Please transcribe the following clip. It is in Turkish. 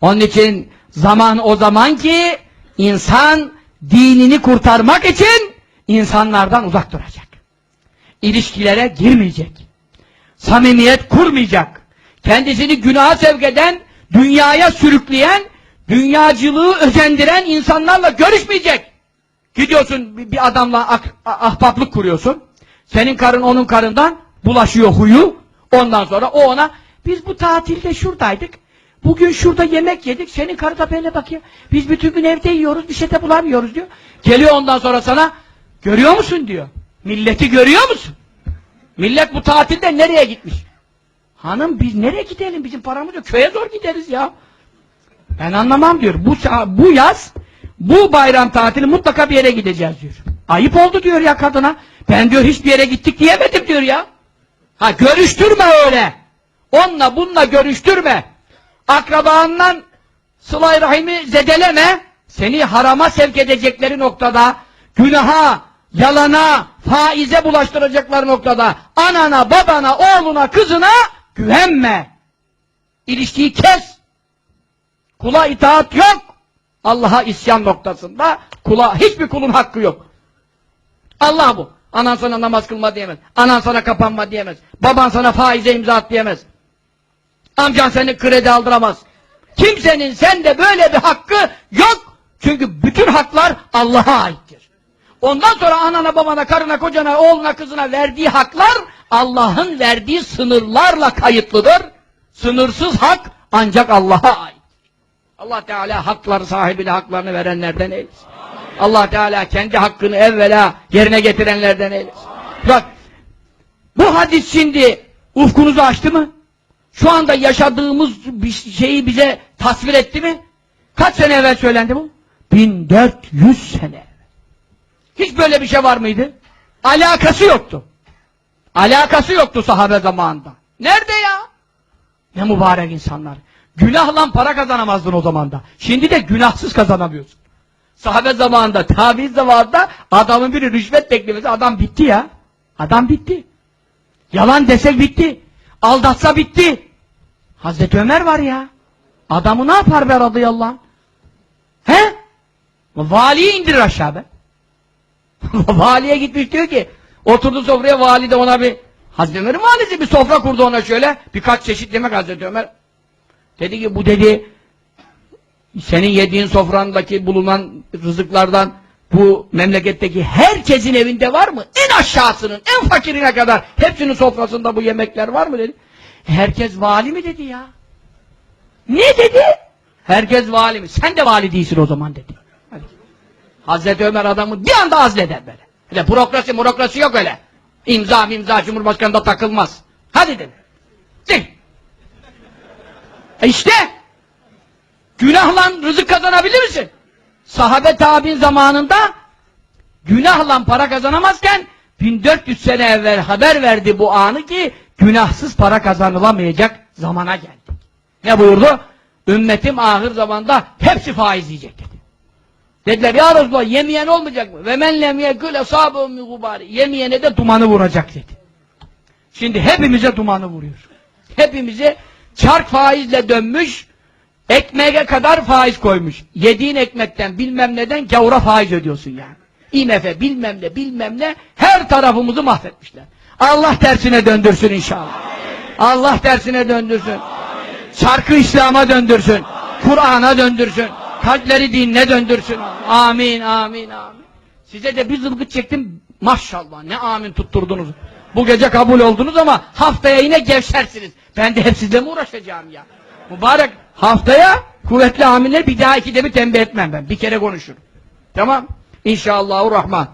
Onun için zaman o zaman ki insan dinini kurtarmak için insanlardan uzak duracak. İlişkilere girmeyecek. Samimiyet kurmayacak. Kendisini günaha sevk eden, dünyaya sürükleyen, dünyacılığı özendiren insanlarla görüşmeyecek. Gidiyorsun bir adamla ah- ahbaplık kuruyorsun. Senin karın onun karından bulaşıyor huyu. Ondan sonra o ona biz bu tatilde şuradaydık. Bugün şurada yemek yedik. Senin karı da böyle bakıyor. Biz bütün gün evde yiyoruz. Bir şey de bulamıyoruz diyor. Geliyor ondan sonra sana görüyor musun diyor. Milleti görüyor musun? Millet bu tatilde nereye gitmiş? Hanım biz nereye gidelim? Bizim paramız yok. Köye zor gideriz ya. Ben anlamam diyor. Bu, bu yaz bu bayram tatili mutlaka bir yere gideceğiz diyor. Ayıp oldu diyor ya kadına. Ben diyor hiçbir yere gittik diyemedim diyor ya. Ha görüştürme öyle. Onunla bununla görüştürme. Akrabandan sılay rahimi zedeleme. Seni harama sevk edecekleri noktada, günaha, yalana, faize bulaştıracaklar noktada, anana, babana, oğluna, kızına güvenme. İlişkiyi kes. Kula itaat yok. Allah'a isyan noktasında kula hiçbir kulun hakkı yok. Allah bu. Anan sana namaz kılma diyemez. Anan sana kapanma diyemez. Baban sana faize imza at diyemez. Amcan seni kredi aldıramaz. Kimsenin sende böyle bir hakkı yok. Çünkü bütün haklar Allah'a aittir. Ondan sonra anana, babana, karına, kocana, oğluna, kızına verdiği haklar Allah'ın verdiği sınırlarla kayıtlıdır. Sınırsız hak ancak Allah'a ait. Allah Teala hakları sahibine haklarını verenlerden eylesin. Allah Teala kendi hakkını evvela yerine getirenlerden eylesin. Bak bu hadis şimdi ufkunuzu açtı mı? Şu anda yaşadığımız bir şeyi bize tasvir etti mi? Kaç sene evvel söylendi bu? 1400 sene. Hiç böyle bir şey var mıydı? Alakası yoktu. Alakası yoktu sahabe zamanında. Nerede ya? Ne mübarek insanlar. Günahla para kazanamazdın o zaman da. Şimdi de günahsız kazanamıyorsun. Sahabe zamanında, tabi zamanında adamın biri rüşvet beklemesi adam bitti ya. Adam bitti. Yalan desek bitti. Aldatsa bitti. Hazreti Ömer var ya. Adamı ne yapar be radıyallahu anh? He? Valiyi indirir aşağı be. Valiye gitmiş diyor ki oturdu sofraya vali de ona bir Hazreti Ömer'in valisi bir sofra kurdu ona şöyle birkaç çeşit yemek Hazreti Ömer dedi ki bu dedi senin yediğin sofrandaki bulunan rızıklardan bu memleketteki herkesin evinde var mı? En aşağısının, en fakirine kadar hepsinin sofrasında bu yemekler var mı dedi. Herkes vali mi dedi ya? Ne dedi? Herkes vali mi? Sen de vali değilsin o zaman dedi. Hadi. Hazreti Ömer adamı bir anda azleder böyle. Öyle bürokrasi murokrasi yok öyle. İmza imza Cumhurbaşkanı'nda takılmaz. Hadi dedi. Çık. E işte günahla rızık kazanabilir misin? Sahabe tabi'in zamanında günahla para kazanamazken 1400 sene evvel haber verdi bu anı ki günahsız para kazanılamayacak zamana geldik. Ne buyurdu? Ümmetim ahir zamanda hepsi faiz yiyecek dedi. Dediler ya Resulallah yemeyen olmayacak mı? Ve men lem min gubari. Yemeyene de dumanı vuracak dedi. Şimdi hepimize dumanı vuruyor. Hepimize çark faizle dönmüş, ekmeğe kadar faiz koymuş. Yediğin ekmekten bilmem neden gavura faiz ödüyorsun yani. IMF bilmem ne bilmem ne her tarafımızı mahvetmişler. Allah tersine döndürsün inşallah. Allah tersine döndürsün. Çarkı İslam'a döndürsün. Kur'an'a döndürsün. Kalpleri dinine döndürsün. Amin, amin, amin. Size de bir zılgıt çektim. Maşallah ne amin tutturdunuz. Bu gece kabul oldunuz ama haftaya yine gevşersiniz. Ben de hep sizle mi uğraşacağım ya? Mübarek haftaya kuvvetli aminler bir daha ikide bir tembih etmem ben. Bir kere konuşurum. Tamam. İnşallahurrahman.